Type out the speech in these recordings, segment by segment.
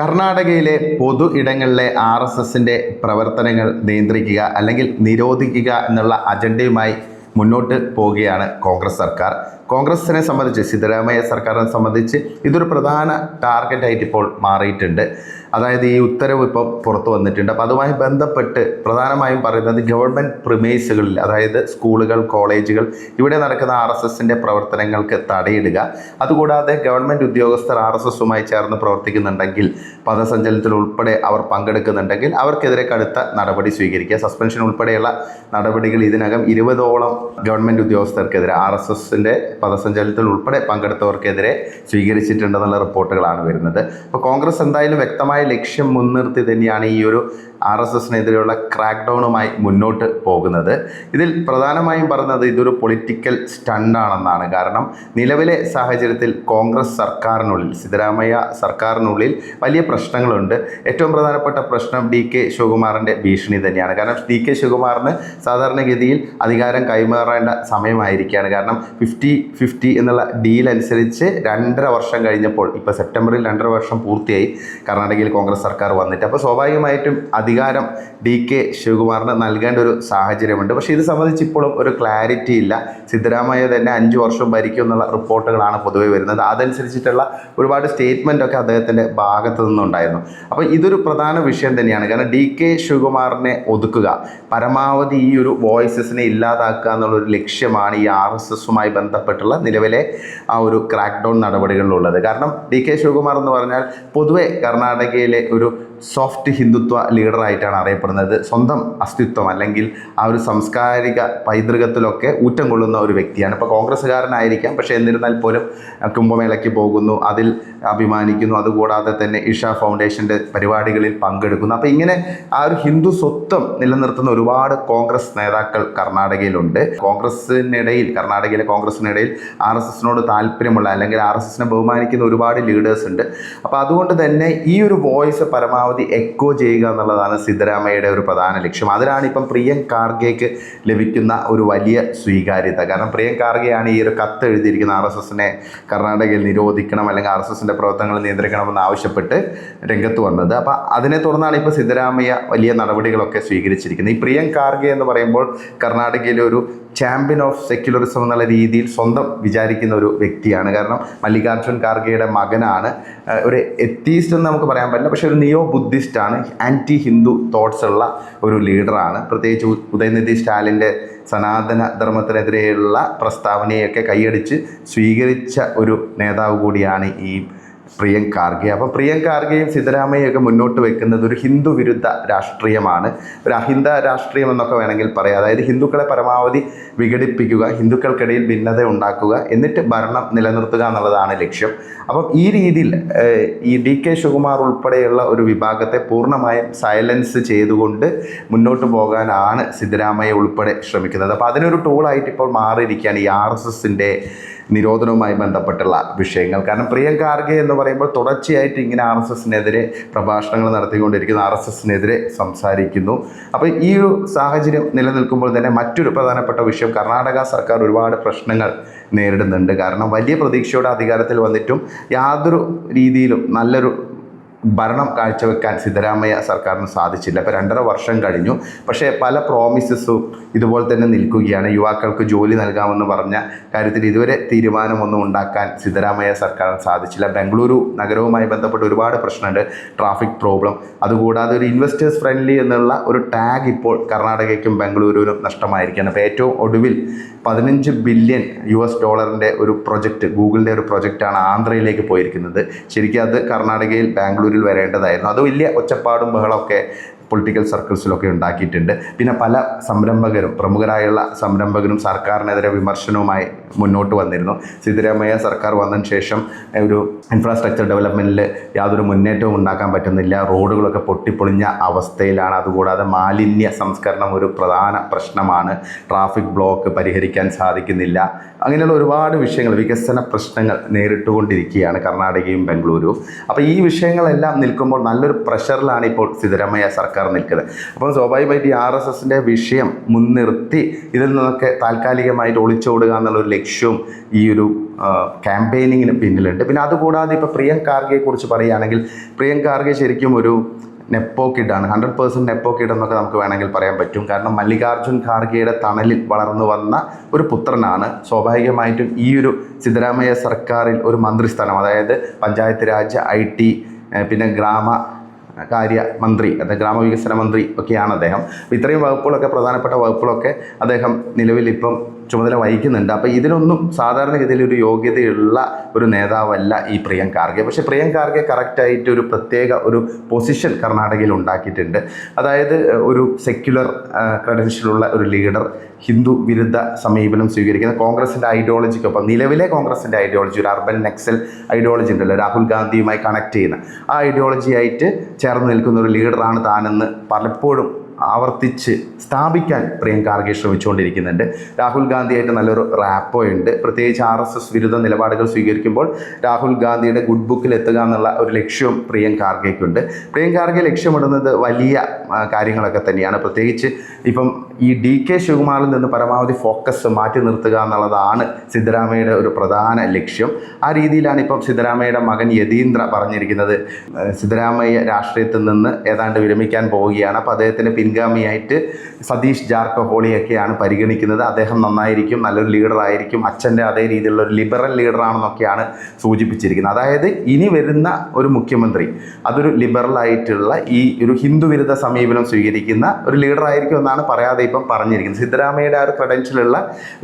കർണാടകയിലെ പൊതു ഇടങ്ങളിലെ R S എസിന്റെ പ്രവർത്തനങ്ങൾ നിയന്ത്രിക്കുക അല്ലെങ്കിൽ നിരോധിക്കുക എന്നുള്ള അജണ്ടയുമായി മുന്നോട്ട് പോവുകയാണ് കോൺഗ്രസ് സർക്കാർ. കോൺഗ്രസിനെ സംബന്ധിച്ച് സിദ്ധരാമയ്യ സർക്കാരിനെ സംബന്ധിച്ച് ഇതൊരു പ്രധാന ടാർഗറ്റായിട്ട് ഇപ്പോൾ മാറിയിട്ടുണ്ട്. അതായത് ഈ ഉത്തരവ് ഇപ്പോൾ പുറത്തു വന്നിട്ടുണ്ട്. അപ്പോൾ അതുമായി ബന്ധപ്പെട്ട് പ്രധാനമായും പറയുന്നത് ഗവൺമെന്റ് പ്രിമേസുകളിൽ അതായത് സ്കൂളുകൾ കോളേജുകൾ ഇവിടെ നടക്കുന്ന ആർ എസ് എസിന്റെ പ്രവർത്തനങ്ങൾക്ക് തടയിടുക. അതുകൂടാതെ ഗവൺമെന്റ് ഉദ്യോഗസ്ഥർ ആർ എസ് എസുമായി ചേർന്ന് പ്രവർത്തിക്കുന്നുണ്ടെങ്കിൽ പദസഞ്ചലനത്തിൽ ഉൾപ്പെടെ അവർ പങ്കെടുക്കുന്നുണ്ടെങ്കിൽ അവർക്കെതിരെ കടുത്ത നടപടി സ്വീകരിക്കുക. സസ്പെൻഷൻ ഉൾപ്പെടെയുള്ള നടപടികൾ ഇതിനകം ഇരുപതോളം ഗവൺമെന്റ് ഉദ്യോഗസ്ഥർക്കെതിരെ ആർ എസ് എസിന്റെ പദസഞ്ചലനത്തിൽ ഉൾപ്പെടെ പങ്കെടുത്തവർക്കെതിരെ സ്വീകരിച്ചിട്ടുണ്ടെന്നുള്ള റിപ്പോർട്ടുകളാണ് വരുന്നത്. അപ്പോൾ കോൺഗ്രസ് എന്തായാലും വ്യക്തമായ ലക്ഷ്യം മുൻനിർത്തി തന്നെയാണ് ഈ ഒരു ആർ എസ് എസിനെതിരെയുള്ള ക്രാക്ക് ഡൗണുമായി മുന്നോട്ട് പോകുന്നത്. ഇതിൽ പ്രധാനമായും പറഞ്ഞത് ഇതൊരു പൊളിറ്റിക്കൽ സ്റ്റണ്ടാണെന്നാണ്. കാരണം നിലവിലെ സാഹചര്യത്തിൽ കോൺഗ്രസ് സർക്കാരിനുള്ളിൽ സിദ്ധരാമയ്യ സർക്കാരിനുള്ളിൽ വലിയ പ്രശ്നങ്ങളുണ്ട്. ഏറ്റവും പ്രധാനപ്പെട്ട പ്രശ്നം ഡി കെ ശിവകുമാറിന്റെ ഭീഷണി തന്നെയാണ്. കാരണം ഡി കെ ശിവകുമാറിന് സാധാരണഗതിയിൽ അധികാരം കൈമാറേണ്ട സമയമായിരിക്കുകയാണ്. കാരണം ഫിഫ്റ്റി ഫിഫ്റ്റി എന്നുള്ള ഡീൽ അനുസരിച്ച് രണ്ടര വർഷം കഴിഞ്ഞപ്പോൾ ഇപ്പോൾ സെപ്റ്റംബറിൽ രണ്ടര വർഷം പൂർത്തിയായി കർണാടകയിൽ കോൺഗ്രസ് സർക്കാർ വന്നിട്ട്. അപ്പോൾ സ്വാഭാവികമായിട്ടും അധികാരം ഡി കെ ശിവകുമാറിന് നൽകേണ്ട ഒരു സാഹചര്യമുണ്ട്. പക്ഷേ ഇത് സംബന്ധിച്ച് ഇപ്പോഴും ഒരു ക്ലാരിറ്റി ഇല്ല. സിദ്ധരാമയ്യ തന്നെ അഞ്ച് വർഷം ഭരിക്കും എന്നുള്ള റിപ്പോർട്ടുകളാണ് പൊതുവെ വരുന്നത്. അതനുസരിച്ചിട്ടുള്ള ഒരുപാട് സ്റ്റേറ്റ്മെന്റ് ഒക്കെ അദ്ദേഹത്തിന്റെ ഭാഗത്തു നിന്നുണ്ടായിരുന്നു. അപ്പോൾ ഇതൊരു പ്രധാന വിഷയം തന്നെയാണ്. കാരണം ഡി കെ ശിവകുമാറിനെ ഒതുക്കുക പരമാവധി ഈ ഒരു വോയിസസിനെ ഇല്ലാതാക്കുക എന്നുള്ളൊരു ലക്ഷ്യമാണ് ഈ ആർ എസ് എസുമായി ബന്ധപ്പെട്ടുള്ള നിലവിലെ ആ ഒരു ക്രാക്ക്ഡൗൺ നടപടികളിലുള്ളത്. കാരണം ഡി കെ ശിവകുമാർ എന്ന് പറഞ്ഞാൽ പൊതുവെ കർണാടകയിലെ ഒരു സോഫ്റ്റ് ഹിന്ദുത്വ ലീഡറായിട്ടാണ് അറിയപ്പെടുന്നത്. സ്വന്തം അസ്തിത്വം അല്ലെങ്കിൽ ആ ഒരു സാംസ്കാരിക പൈതൃകത്തിലൊക്കെ ഊറ്റം കൊള്ളുന്ന ഒരു വ്യക്തിയാണ്. ഇപ്പോൾ കോൺഗ്രസ്സുകാരനായിരിക്കാം പക്ഷേ എന്നിരുന്നാൽ പോലും കുംഭമേളയ്ക്ക് പോകുന്നു. അതിൽ അഭിമാനിക്കുന്നു. അതുകൂടാതെ തന്നെ ഇഷ ഫൗണ്ടേഷന്റെ പരിപാടികളിൽ പങ്കെടുക്കുന്നു. അപ്പോൾ ഇങ്ങനെ ആ ഒരു ഹിന്ദു സ്വത്വം നിലനിർത്തുന്ന ഒരുപാട് കോൺഗ്രസ് നേതാക്കൾ കർണാടകയിലുണ്ട്. കോൺഗ്രസിനിടയിൽ കർണാടകയിലെ കോൺഗ്രസിനിടയിൽ ആർ എസ് എസിനോട് താല്പര്യമുള്ള അല്ലെങ്കിൽ ആർ എസ് എസിനെ ബഹുമാനിക്കുന്ന ഒരുപാട് ലീഡേഴ്സ് ഉണ്ട്. അപ്പോൾ അതുകൊണ്ട് തന്നെ ഈ ഒരു വോയിസ് പരമാവധി എക്കോ ചെയ്യുക എന്നുള്ളതാണ് സിദ്ധരാമയ്യയുടെ ഒരു പ്രധാന ലക്ഷ്യം. അതിനാണ് ഇപ്പം പ്രിയം കാർഗേക്ക് ലഭിക്കുന്ന ഒരു വലിയ സ്വീകാര്യത. കാരണം പ്രിയം കാർഗെയാണ് ഈ ഒരു കത്ത് എഴുതിയിരിക്കുന്ന ആർ എസ് എസിനെ കർണാടകയിൽ നിരോധിക്കണം അല്ലെങ്കിൽ ആർ എസ് എസിന്റെ പ്രവർത്തനങ്ങൾ നിയന്ത്രിക്കണമെന്ന് ആവശ്യപ്പെട്ട് രംഗത്ത് വന്നത്. അപ്പോൾ അതിനെ തുടർന്നാണ് ഇപ്പോൾ സിദ്ധരാമയ്യ വലിയ നടപടികളൊക്കെ സ്വീകരിച്ചിരിക്കുന്നത്. ഈ പ്രിയം കാർഗെ എന്ന് പറയുമ്പോൾ കർണാടകയിലെ ഒരു ചാമ്പ്യൻ ഓഫ് സെക്യുലറിസം എന്നുള്ള രീതിയിൽ സ്വന്തം വിചാരിക്കുന്ന ഒരു വ്യക്തിയാണ്. കാരണം മല്ലികാർജുൻ ഖാർഗെയുടെ മകനാണ്. ഒരു എത്തീസ്റ്റ് എന്ന് നമുക്ക് പറയാൻ പറ്റില്ല. പക്ഷേ ഒരു നിയോ ബുദ്ധിസ്റ്റാണ് ആന്റി ഹിന്ദു തോട്ട്സ് ഉള്ള ഒരു ലീഡറാണ് പ്രത്യേകിച്ച് ഉദയനിധി സ്റ്റാലിന്റെ സനാതന ധർമ്മത്തിനെതിരെയുള്ള പ്രസ്താവനയൊക്കെ കൈയടിച്ച് സ്വീകരിച്ച ഒരു നേതാവ് കൂടിയാണ് ഈ പ്രിയങ്ക് കാർഗെ. അപ്പോൾ പ്രിയങ്ക് സിദ്ധരാമയ്യൊക്കെ മുന്നോട്ട് വെക്കുന്നത് ഒരു ഹിന്ദു വിരുദ്ധ രാഷ്ട്രീയമാണ്. ഒരു അഹിന്ദ രാഷ്ട്രീയം എന്നൊക്കെ വേണമെങ്കിൽ പറയാം. അതായത് ഹിന്ദുക്കളെ പരമാവധി വിഘടിപ്പിക്കുക ഹിന്ദുക്കൾക്കിടയിൽ ഭിന്നത ഉണ്ടാക്കുക എന്നിട്ട് ഭരണം നിലനിർത്തുക എന്നുള്ളതാണ് ലക്ഷ്യം. അപ്പം ഈ രീതിയിൽ ഈ ഡി കെ ശിവകുമാർ ഉൾപ്പെടെയുള്ള ഒരു വിഭാഗത്തെ പൂർണമായും സൈലൻസ് ചെയ്തുകൊണ്ട് മുന്നോട്ട് പോകാനാണ് സിദ്ധരാമയ്യ ഉൾപ്പെടെ ശ്രമിക്കുന്നത്. അപ്പോൾ അതിനൊരു ടൂളായിട്ട് ഇപ്പോൾ മാറിയിരിക്കുകയാണ് ഈ ആർ എസ് എസിന്റെ നിരോധനവുമായി ബന്ധപ്പെട്ടുള്ള വിഷയങ്ങൾ. കാരണം പ്രിയങ്ക ഖാർഗെ എന്ന് പറയുമ്പോൾ തുടർച്ചയായിട്ട് ഇങ്ങനെ ആർ എസ് എസിനെതിരെ പ്രഭാഷണങ്ങൾ നടത്തിക്കൊണ്ടിരിക്കുന്ന. ആർ എസ് എസിനെതിരെ സംസാരിക്കുന്നു. അപ്പോൾ ഈ ഒരു സാഹചര്യം നിലനിൽക്കുമ്പോൾ തന്നെ മറ്റൊരു പ്രധാനപ്പെട്ട വിഷയം കർണാടക സർക്കാർ ഒരുപാട് പ്രശ്നങ്ങൾ നേരിടുന്നുണ്ട്. കാരണം വലിയ പ്രതീക്ഷയോടെ അധികാരത്തിൽ വന്നിട്ടും യാതൊരു രീതിയിലും നല്ലൊരു ഭരണം കാഴ്ചവെക്കാൻ സിദ്ധരാമയ്യ സർക്കാരിന് സാധിച്ചില്ല. ഇപ്പോൾ രണ്ടര വർഷം കഴിഞ്ഞു. പക്ഷേ പല പ്രോമിസസും ഇതുപോലെ തന്നെ നിൽക്കുകയാണ്. യുവാക്കൾക്ക് ജോലി നൽകാമെന്ന് പറഞ്ഞ കാര്യത്തിൽ ഇതുവരെ തീരുമാനമൊന്നും ഉണ്ടാക്കാൻ സിദ്ധരാമയ്യ സർക്കാരിന് സാധിച്ചില്ല. ബംഗളൂരു നഗരവുമായി ബന്ധപ്പെട്ട് ഒരുപാട് പ്രശ്നമുണ്ട്. ട്രാഫിക് പ്രോബ്ലം അതുകൂടാതെ ഒരു ഇൻവെസ്റ്റേഴ്സ് ഫ്രണ്ട്ലി എന്നുള്ള ഒരു ടാഗ് ഇപ്പോൾ കർണാടകയ്ക്കും ബംഗളൂരുവിനും നഷ്ടമായിരിക്കുകയാണ്. അപ്പോൾ ഏറ്റവും ഒടുവിൽ പതിനഞ്ച് ബില്യൺ യു എസ് ഡോളറിന്റെ ഒരു പ്രൊജക്റ്റ് ഗൂഗിളിന്റെ ഒരു പ്രൊജക്റ്റാണ് ആന്ധ്രയിലേക്ക് പോയിരിക്കുന്നത്. ശരിക്കും അത് കർണാടകയിൽ ബാംഗ്ലൂരിൽ വരേണ്ടതായിരുന്നു. അത് വലിയ ഒച്ചപ്പാടും ബഹളമൊക്കെ പൊളിറ്റിക്കൽ സർക്കിൾസിലൊക്കെ ഉണ്ടാക്കിയിട്ടുണ്ട്. പിന്നെ പല സംരംഭകരും പ്രമുഖരായുള്ള സംരംഭകരും സർക്കാരിനെതിരെ വിമർശനവുമായി മുന്നോട്ട് വന്നിരുന്നു. സിദ്ധരാമയ്യ സർക്കാർ വന്നതിന് ശേഷം ഒരു ഇൻഫ്രാസ്ട്രക്ചർ ഡെവലപ്മെന്റിൽ യാതൊരു മുന്നേറ്റവും ഉണ്ടാക്കാൻ പറ്റുന്നില്ല. റോഡുകളൊക്കെ പൊട്ടിപ്പൊളിഞ്ഞ അവസ്ഥയിലാണ്. അതുകൂടാതെ മാലിന്യ സംസ്കരണം ഒരു പ്രധാന പ്രശ്നമാണ്. ട്രാഫിക് ബ്ലോക്ക് പരിഹരിക്കാൻ സാധിക്കുന്നില്ല. അങ്ങനെയുള്ള ഒരുപാട് വിഷയങ്ങൾ വികസന പ്രശ്നങ്ങൾ നേരിട്ടുകൊണ്ടിരിക്കുകയാണ് കർണാടകയും ബംഗളൂരു അപ്പോൾ ഈ വിഷയങ്ങളെല്ലാം നിൽക്കുമ്പോൾ നല്ലൊരു പ്രഷറിലാണ് ഇപ്പോൾ സിദ്ധരാമയ്യ സർക്കാർ നിൽക്കുന്നത്. അപ്പം സ്വാഭാവികമായിട്ട് ഈ ആർ എസ് എസിന്റെ വിഷയം മുൻനിർത്തി ഇതിൽ നിന്നൊക്കെ താൽക്കാലികമായിട്ട് ഒളിച്ചോടുക എന്നുള്ളൊരു ലക്ഷ്യവും ഈ ഒരു ക്യാമ്പയിനിങ്ങിന് പിന്നിലുണ്ട്. പിന്നെ അതുകൂടാതെ ഇപ്പോൾ പ്രിയങ്ക ഖാർഗെയെ കുറിച്ച് പറയുകയാണെങ്കിൽ പ്രിയങ്ക ഖാർഗെ ശരിക്കും ഒരു നെപ്പോ കിഡാണ് ഹൺഡ്രഡ് പേഴ്സന്റ് നെപ്പോ കിഡ് എന്നൊക്കെ നമുക്ക് വേണമെങ്കിൽ പറയാൻ പറ്റും. കാരണം മല്ലികാർജുൻ ഖാർഗെയുടെ തണലിൽ വളർന്നു വന്ന ഒരു പുത്രനാണ്. സ്വാഭാവികമായിട്ടും ഈ ഒരു സിദ്ധരാമയ്യ സർക്കാരിൽ ഒരു മന്ത്രിസ്ഥാനം അതായത് പഞ്ചായത്ത് രാജ് ഐ ടി പിന്നെ ഗ്രാമ കാര്യ മന്ത്രി അതായത് ഗ്രാമവികസന മന്ത്രി ഒക്കെയാണ് അദ്ദേഹം. ഇത്രയും വകുപ്പുകളൊക്കെ പ്രധാനപ്പെട്ട വകുപ്പുകളൊക്കെ അദ്ദേഹം നിലവിൽ ഇപ്പം ചുമതല വഹിക്കുന്നുണ്ട്. അപ്പോൾ ഇതിനൊന്നും സാധാരണഗതിയിൽ ഒരു യോഗ്യതയുള്ള ഒരു നേതാവല്ല ഈ പ്രിയങ്ക ഖാർഗെ പക്ഷേ പ്രിയങ്ക ഖാർഗെ കറക്റ്റായിട്ട് ഒരു പ്രത്യേക ഒരു പൊസിഷൻ കർണാടകയിൽ ഉണ്ടാക്കിയിട്ടുണ്ട്. അതായത് ഒരു സെക്യുലർ ക്രെഡൻഷ്യലുള്ള ഒരു ലീഡർ ഹിന്ദു വിരുദ്ധ സമീപനം സ്വീകരിക്കുന്ന കോൺഗ്രസിന്റെ ഐഡിയോളജിക്കൊപ്പം നിലവിലെ കോൺഗ്രസിന്റെ ഐഡിയോളജി ഒരു അർബൻ നെക്സൽ ഐഡിയോളജി ഉണ്ടല്ലോ രാഹുൽ ഗാന്ധിയുമായി കണക്ട് ചെയ്യുന്ന ആ ഐഡിയോളജിയായിട്ട് ചേർന്ന് നിൽക്കുന്ന ഒരു ലീഡറാണ് താനെന്ന് പലപ്പോഴും ആവർത്തിച്ച് സ്ഥാപിക്കാൻ പ്രിയങ്ക ഖാർഗെ ശ്രമിച്ചുകൊണ്ടിരിക്കുന്നുണ്ട്. രാഹുൽ ഗാന്ധിയായിട്ട് നല്ലൊരു റാപ്പോ ഉണ്ട്. പ്രത്യേകിച്ച് ആർ എസ് എസ് വിരുദ്ധ നിലപാടുകൾ സ്വീകരിക്കുമ്പോൾ രാഹുൽ ഗാന്ധിയുടെ ഗുഡ് ബുക്കിൽ എത്തുക എന്നുള്ള ഒരു ലക്ഷ്യവും പ്രിയങ്ക ഖാർഗെക്കുണ്ട് പ്രിയങ്ക ഖാർഗെ ലക്ഷ്യമിടുന്നത് വലിയ കാര്യങ്ങളൊക്കെ തന്നെയാണ്. പ്രത്യേകിച്ച് ഇപ്പം ഈ ഡി കെ ശിവകുമാറിൽ നിന്ന് പരമാവധി ഫോക്കസ് മാറ്റി നിർത്തുക എന്നുള്ളതാണ് സിദ്ധരാമയുടെ ഒരു പ്രധാന ലക്ഷ്യം. ആ രീതിയിലാണ് ഇപ്പം സിദ്ധരാമയുടെ മകൻ യതീന്ദ്ര പറഞ്ഞിരിക്കുന്നത്. സിദ്ധരാമയ്യ രാഷ്ട്രീയത്തിൽ നിന്ന് ഏതാണ്ട് വിരമിക്കാൻ പോവുകയാണ്. അപ്പോൾ അദ്ദേഹത്തിന് പിൻഗാമിയായിട്ട് സതീഷ് ജാർക്കഹോളിയൊക്കെയാണ് പരിഗണിക്കുന്നത്. അദ്ദേഹം നന്നായിരിക്കും നല്ലൊരു ലീഡറായിരിക്കും. അച്ഛന്റെ അതേ രീതിയിലുള്ള ഒരു ലിബറൽ ലീഡറാണെന്നൊക്കെയാണ് സൂചിപ്പിച്ചിരിക്കുന്നത്. അതായത് ഇനി വരുന്ന ഒരു മുഖ്യമന്ത്രി അതൊരു ലിബറലായിട്ടുള്ള ഈ ഒരു ഹിന്ദുവിരുദ്ധ സമീപനം സ്വീകരിക്കുന്ന ഒരു ലീഡറായിരിക്കും എന്നാണ് പറയാതെ ഇപ്പം പറഞ്ഞിരിക്കുന്നത്. സിദ്ധരാമയ്യയുടെ ആ ഒരു ക്രെഡൻഷ്യലുള്ള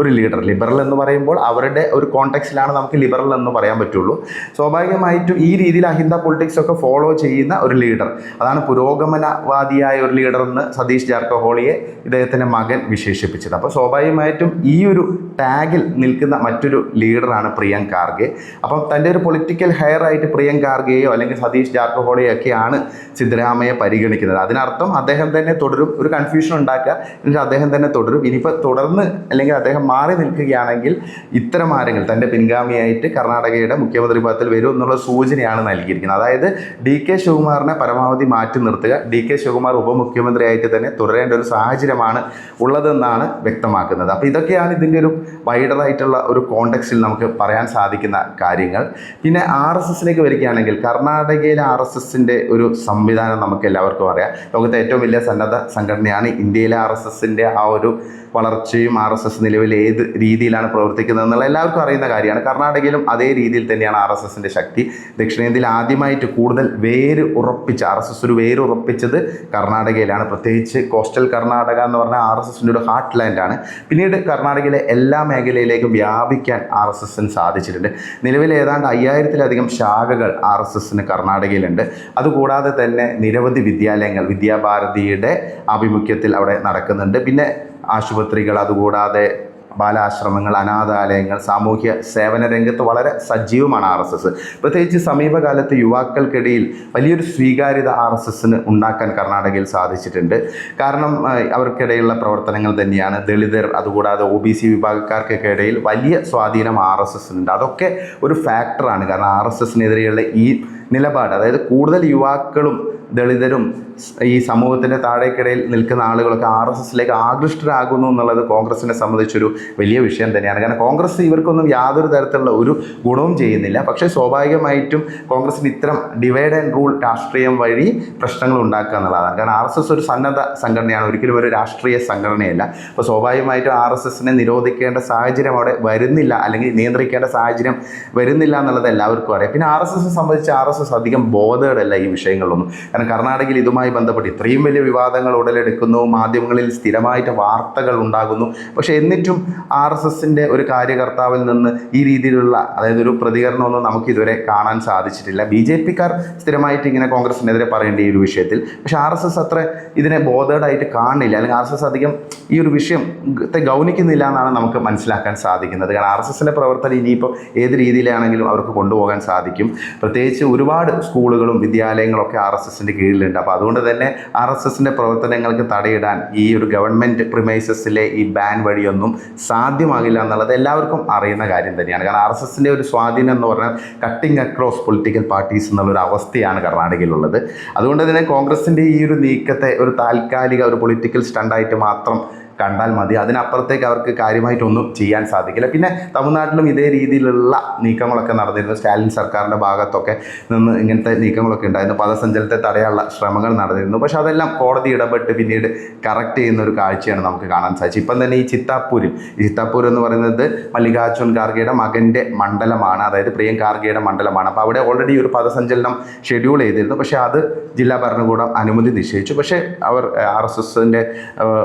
ഒരു ലീഡർ ലിബറൽ എന്ന് പറയുമ്പോൾ അവരുടെ ഒരു കോണ്ടെക്സ്റ്റിലാണ് നമുക്ക് ലിബറൽ എന്ന് പറയാൻ പറ്റുള്ളൂ. സ്വാഭാവികമായിട്ടും ഈ രീതിയിൽ അഹിന്ദ പൊളിറ്റിക്സ് ഒക്കെ ഫോളോ ചെയ്യുന്ന ഒരു ലീഡർ അതാണ് പുരോഗമനവാദിയായ ഒരു ലീഡർ എന്ന് സതീഷ് ജാർക്കോഹോളിയെ ഇദ്ദേഹത്തിന്റെ മകൻ വിശേഷിപ്പിച്ചത്. അപ്പോൾ സ്വാഭാവികമായിട്ടും ഈ ഒരു ടാഗിൽ നിൽക്കുന്ന മറ്റൊരു ലീഡറാണ് പ്രിയങ്ക് ഖാർഗെ. അപ്പം തന്റെ ഒരു പൊളിറ്റിക്കൽ ഹെയർ ആയിട്ട് പ്രിയങ്ക് ഖാർഗെയോ അല്ലെങ്കിൽ സതീഷ് ജാർക്കഹോളിയോ ഒക്കെയാണ് സിദ്ധരാമയെ പരിഗണിക്കുന്നത്. അതിനർത്ഥം അദ്ദേഹം തന്നെ തുടരും. ഒരു കൺഫ്യൂഷൻ ഉണ്ടാക്കുക. എന്നിട്ട് അദ്ദേഹം തന്നെ തുടരും. ഇനിയിപ്പോൾ തുടർന്ന് അല്ലെങ്കിൽ അദ്ദേഹം മാറി നിൽക്കുകയാണെങ്കിൽ ഇത്തരം ആരെങ്കിൽ തന്റെ പിൻഗാമിയായിട്ട് കർണാടകയുടെ മുഖ്യമന്ത്രി പദത്തിൽ വരും എന്നുള്ള സൂചനയാണ് നൽകിയിരിക്കുന്നത്. അതായത് ഡി കെ ശിവകുമാറിനെ പരമാവധി മാറ്റി നിർത്തുക. ഡി കെ ശിവകുമാർ ഉപമുഖ്യമന്ത്രിയായിട്ട് തന്നെ തുടരേണ്ട ഒരു സാഹചര്യമാണ് ഉള്ളതെന്നാണ് വ്യക്തമാക്കുന്നത്. അപ്പോൾ ഇതൊക്കെയാണ് ഇതിന്റെ ഒരു വൈഡറായിട്ടുള്ള ഒരു കോണ്ടെക്സ്റ്റിൽ നമുക്ക് പറയാൻ സാധിക്കുന്ന കാര്യങ്ങൾ. പിന്നെ ആർ എസ് എസിലേക്ക് വരികയാണെങ്കിൽ കർണാടകയിലെ ആർ എസ് എസിന്റെ ഒരു സംവിധാനം നമുക്ക് എല്ലാവർക്കും അറിയാം. ലോകത്തെ ഏറ്റവും വലിയ സന്നദ്ധ സംഘടനയാണ് ഇന്ത്യയിലെ ആർ എസ് എസിന്റെ ആ ഒരു വളർച്ചയും ആർ എസ് എസ് നിലവിൽ ഏത് രീതിയിലാണ് പ്രവർത്തിക്കുന്നത് എന്നുള്ള എല്ലാവർക്കും അറിയുന്ന കാര്യമാണ്. കർണാടകയിലും അതേ രീതിയിൽ തന്നെയാണ് ആർ എസ് എസിന്റെ ശക്തി. ദക്ഷിണേന്ത്യയിൽ ആദ്യമായിട്ട് കൂടുതൽ വേര് ഉറപ്പിച്ച ആർ എസ് എസ് ഒരു വേര് ഉറപ്പിച്ചത് കർണാടകയിലാണ്. പ്രത്യേകിച്ച് കോസ്റ്റൽ കർണാടക എന്ന് പറഞ്ഞാൽ ആർ എസ് എസിന്റെ ഒരു ഹാർട്ട് ലാൻഡാണ് പിന്നീട് കർണാടകയിലെ എല്ലാ മേഖലയിലേക്കും വ്യാപിക്കാൻ ആർ എസ് എസിന് സാധിച്ചിട്ടുണ്ട്. നിലവിൽ ഏതാണ്ട് അയ്യായിരത്തിലധികം ശാഖകൾ ആർ എസ് എസിന് കർണാടകയിലുണ്ട്. അതുകൂടാതെ തന്നെ നിരവധി വിദ്യാലയങ്ങൾ വിദ്യാഭാരതിയുടെ ആഭിമുഖ്യത്തിൽ അവിടെ നടക്കുന്നുണ്ട്. പിന്നെ ആശുപത്രികൾ അതുകൂടാതെ ബാലാശ്രമങ്ങൾ അനാഥാലയങ്ങൾ സാമൂഹ്യ സേവന രംഗത്ത് വളരെ സജീവമാണ് ആർ എസ് എസ്. പ്രത്യേകിച്ച് സമീപകാലത്ത് യുവാക്കൾക്കിടയിൽ വലിയൊരു സ്വീകാര്യത ആർ എസ് എസിന് ഉണ്ടാക്കാൻ കർണാടകയിൽ സാധിച്ചിട്ടുണ്ട്. കാരണം അവർക്കിടയിലുള്ള പ്രവർത്തനങ്ങൾ തന്നെയാണ്. ദളിതർ അതുകൂടാതെ ഒ ബി സി വിഭാഗക്കാർക്കൊക്കെ ഇടയിൽ വലിയ സ്വാധീനം ആർ എസ് എസിനുണ്ട്. അതൊക്കെ ഒരു ഫാക്ടറാണ് കാരണം ആർ എസ് എസിനെതിരെയുള്ള ഈ നിലപാട് അതായത് കൂടുതൽ യുവാക്കളും ദളിതരും ഈ സമൂഹത്തിന്റെ താഴേക്കിടയിൽ നിൽക്കുന്ന ആളുകളൊക്കെ ആർ എസ് എസിലേക്ക് ആകൃഷ്ടരാകുന്നു എന്നുള്ളത് കോൺഗ്രസിനെ സംബന്ധിച്ചൊരു വലിയ വിഷയം തന്നെയാണ്. കാരണം കോൺഗ്രസ് ഇവർക്കൊന്നും യാതൊരു തരത്തിലുള്ള ഒരു ഗുണവും ചെയ്യുന്നില്ല. പക്ഷേ സ്വാഭാവികമായിട്ടും കോൺഗ്രസിന് ഇത്തരം ഡിവൈഡ് ആൻഡ് റൂൾ രാഷ്ട്രീയം വഴി പ്രശ്നങ്ങൾ ഉണ്ടാക്കുക എന്നുള്ളതാണ്. കാരണം ആർ എസ് എസ് ഒരു സന്നദ്ധ സംഘടനയാണ്. ഒരിക്കലും ഒരു രാഷ്ട്രീയ സംഘടനയല്ല. അപ്പോൾ സ്വാഭാവികമായിട്ടും ആർ എസ് എസിനെ നിരോധിക്കേണ്ട സാഹചര്യം അവിടെ വരുന്നില്ല. അല്ലെങ്കിൽ നിയന്ത്രിക്കേണ്ട സാഹചര്യം വരുന്നില്ല എന്നുള്ളത് എല്ലാവർക്കും അറിയാം. പിന്നെ ആർ എസ് എസിനെ സംബന്ധിച്ച് ആർ എസ് എസ് അധികം ബോധേഡല്ല ഈ വിഷയങ്ങളിലൊന്നും. കാരണം കർണാടകയിൽ ഇതുമായി ബന്ധപ്പെട്ട് ഇത്രയും വലിയ വിവാദങ്ങൾ ഉടലെടുക്കുന്നു മാധ്യമങ്ങളിൽ സ്ഥിരമായിട്ട് വാർത്തകൾ ഉണ്ടാകുന്നു. പക്ഷേ എന്നിട്ടും ആർ എസ് എസിന്റെ ഒരു കാര്യകർത്താവിൽ നിന്ന് ഈ രീതിയിലുള്ള അതായത് ഒരു പ്രതികരണമൊന്നും നമുക്ക് ഇതുവരെ കാണാൻ സാധിച്ചിട്ടില്ല. ബി ജെ പിക്കാർ സ്ഥിരമായിട്ട് ഇങ്ങനെ കോൺഗ്രസിനെതിരെ പറയേണ്ട ഈ ഒരു വിഷയത്തിൽ. പക്ഷേ ആർ എസ് എസ് അത്ര ഇതിനെ ബോധേഡായിട്ട് കാണുന്നില്ല അല്ലെങ്കിൽ ആർ എസ് എസ് അധികം ഈ ഒരു വിഷയത്തെ ഗൗനിക്കുന്നില്ല എന്നാണ് നമുക്ക് മനസ്സിലാക്കാൻ സാധിക്കുന്നത്. കാരണം ആർ എസ് എസിന്റെ പ്രവർത്തനം ഇനിയിപ്പോൾ ഏത് രീതിയിലാണെങ്കിലും അവർക്ക് കൊണ്ടുപോകാൻ സാധിക്കും. പ്രത്യേകിച്ച് ഒരുപാട് സ്കൂളുകളും വിദ്യാലയങ്ങളൊക്കെ ആർ എസ് കീഴിലുണ്ട്. അപ്പോൾ അതുകൊണ്ട് തന്നെ ആർ എസ് എസിന്റെ പ്രവർത്തനങ്ങൾക്ക് തടയിടാൻ ഈ ഒരു ഗവൺമെന്റ് പ്രിമൈസസിലെ ഈ ബാൻ വഴിയൊന്നും സാധ്യമാകില്ല എന്നുള്ളത് എല്ലാവർക്കും അറിയുന്ന കാര്യം തന്നെയാണ്. കാരണം ആർ എസ് എസിന്റെ ഒരു സ്വാധീനം എന്ന് പറഞ്ഞാൽ കട്ടിംഗ് അക്രോസ് പൊളിറ്റിക്കൽ പാർട്ടീസ് എന്നുള്ളൊരു അവസ്ഥയാണ് കർണാടകയിലുള്ളത്. അതുകൊണ്ട് തന്നെ കോൺഗ്രസിന്റെ ഈ ഒരു നീക്കത്തെ ഒരു താൽക്കാലിക ഒരു പൊളിറ്റിക്കൽ സ്റ്റണ്ടായിട്ട് മാത്രം കണ്ടാൽ മതി. അതിനപ്പുറത്തേക്ക് അവർക്ക് കാര്യമായിട്ടൊന്നും ചെയ്യാൻ സാധിക്കില്ല. പിന്നെ തമിഴ്നാട്ടിലും ഇതേ രീതിയിലുള്ള നീക്കങ്ങളൊക്കെ നടന്നിരുന്നു. സ്റ്റാലിൻ സർക്കാരിന്റെ ഭാഗത്തൊക്കെ നിന്ന് ഇങ്ങനത്തെ നീക്കങ്ങളൊക്കെ ഉണ്ടായിരുന്നു. പദസഞ്ചലത്തെ തടയാനുള്ള ശ്രമങ്ങൾ നടന്നിരുന്നു. പക്ഷേ അതെല്ലാം കോടതി ഇടപെട്ട് പിന്നീട് കറക്റ്റ് ചെയ്യുന്ന ഒരു കാഴ്ചയാണ് നമുക്ക് കാണാൻ സാധിച്ചത്. ഇപ്പം തന്നെ ഈ ചിത്താപ്പൂരിൽ ഈ ചിത്താപ്പൂർ എന്ന് പറയുന്നത് മല്ലികാർജുൻ ഖാർഗെയുടെ മകന്റെ മണ്ഡലമാണ്. അതായത് പ്രിയം ഖാർഗെയുടെ മണ്ഡലമാണ്. അപ്പോൾ അവിടെ ഓൾറെഡി ഒരു പദസഞ്ചലനം ഷെഡ്യൂൾ ചെയ്തിരുന്നു. പക്ഷേ അത് ജില്ലാ ഭരണകൂടം അനുമതി നിശ്ചയിച്ചു. പക്ഷേ അവർ ആർ എസ് എസിന്റെ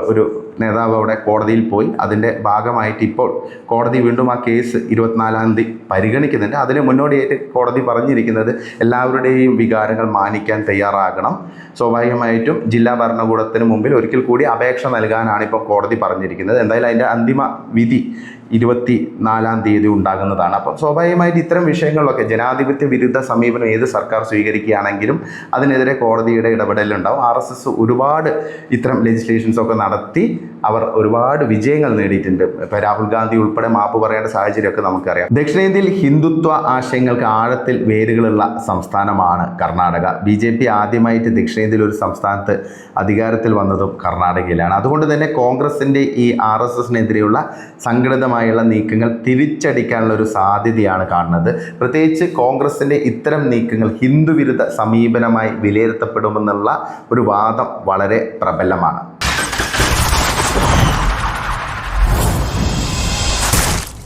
ഒരു നേതാവ് അവിടെ കോടതിയിൽ പോയി. അതിന്റെ ഭാഗമായിട്ട് ഇപ്പോൾ കോടതി വീണ്ടും ആ കേസ് ഇരുപത്തിനാലാം തീയതി പരിഗണിക്കുന്നുണ്ട്. അതിന് മുന്നോടിയായിട്ട് കോടതി പറഞ്ഞിരിക്കുന്നത് എല്ലാവരുടെയും വികാരങ്ങൾ മാനിക്കാൻ തയ്യാറാകണം. സ്വാഭാവികമായിട്ടും ജില്ലാ ഭരണകൂടത്തിന് മുമ്പിൽ ഒരിക്കൽ കൂടി അപേക്ഷ നൽകാനാണ് ഇപ്പോൾ കോടതി പറഞ്ഞിരിക്കുന്നത്. എന്തായാലും അതിന്റെ അന്തിമ വിധി ഇരുപത്തി നാലാം തീയതി ഉണ്ടാകുന്നതാണ്. അപ്പം സ്വാഭാവികമായിട്ട് ഇത്തരം വിഷയങ്ങളിലൊക്കെ ജനാധിപത്യ വിരുദ്ധ സമീപനം ഏത് സർക്കാർ സ്വീകരിക്കുകയാണെങ്കിലും അതിനെതിരെ കോടതിയുടെ ഇടപെടലുണ്ടാവും. ആർ എസ് എസ് ഒരുപാട് ഇത്തരം ലെജിസ്ലേഷൻസൊക്കെ നടത്തി അവർ ഒരുപാട് വിജയങ്ങൾ നേടിയിട്ടുണ്ട്. ഇപ്പോൾ രാഹുൽ ഗാന്ധി ഉൾപ്പെടെ മാപ്പ് പറയേണ്ട സാഹചര്യമൊക്കെ നമുക്കറിയാം. ദക്ഷിണേന്ത്യയിൽ ഹിന്ദുത്വ ആശയങ്ങൾക്ക് ആഴത്തിൽ വേരുകളുള്ള സംസ്ഥാനമാണ് കർണാടക. ബി ജെ പി ആദ്യമായിട്ട് ദക്ഷിണേന്ത്യയിൽ ഒരു സംസ്ഥാനത്ത് അധികാരത്തിൽ വന്നതും കർണാടകയിലാണ്. അതുകൊണ്ട് തന്നെ കോൺഗ്രസിന്റെ ഈ ആർ എസ് എസിനെതിരെയുള്ള സംഘടിതമായുള്ള നീക്കങ്ങൾ തിരിച്ചടിക്കാനുള്ള ഒരു സാധ്യതയാണ് കാണുന്നത്. പ്രത്യേകിച്ച് കോൺഗ്രസിന്റെ ഇത്തരം നീക്കങ്ങൾ ഹിന്ദുവിരുദ്ധ സമീപനമായി വിലയിരുത്തപ്പെടുമെന്നുള്ള ഒരു വാദം വളരെ പ്രബലമാണ്.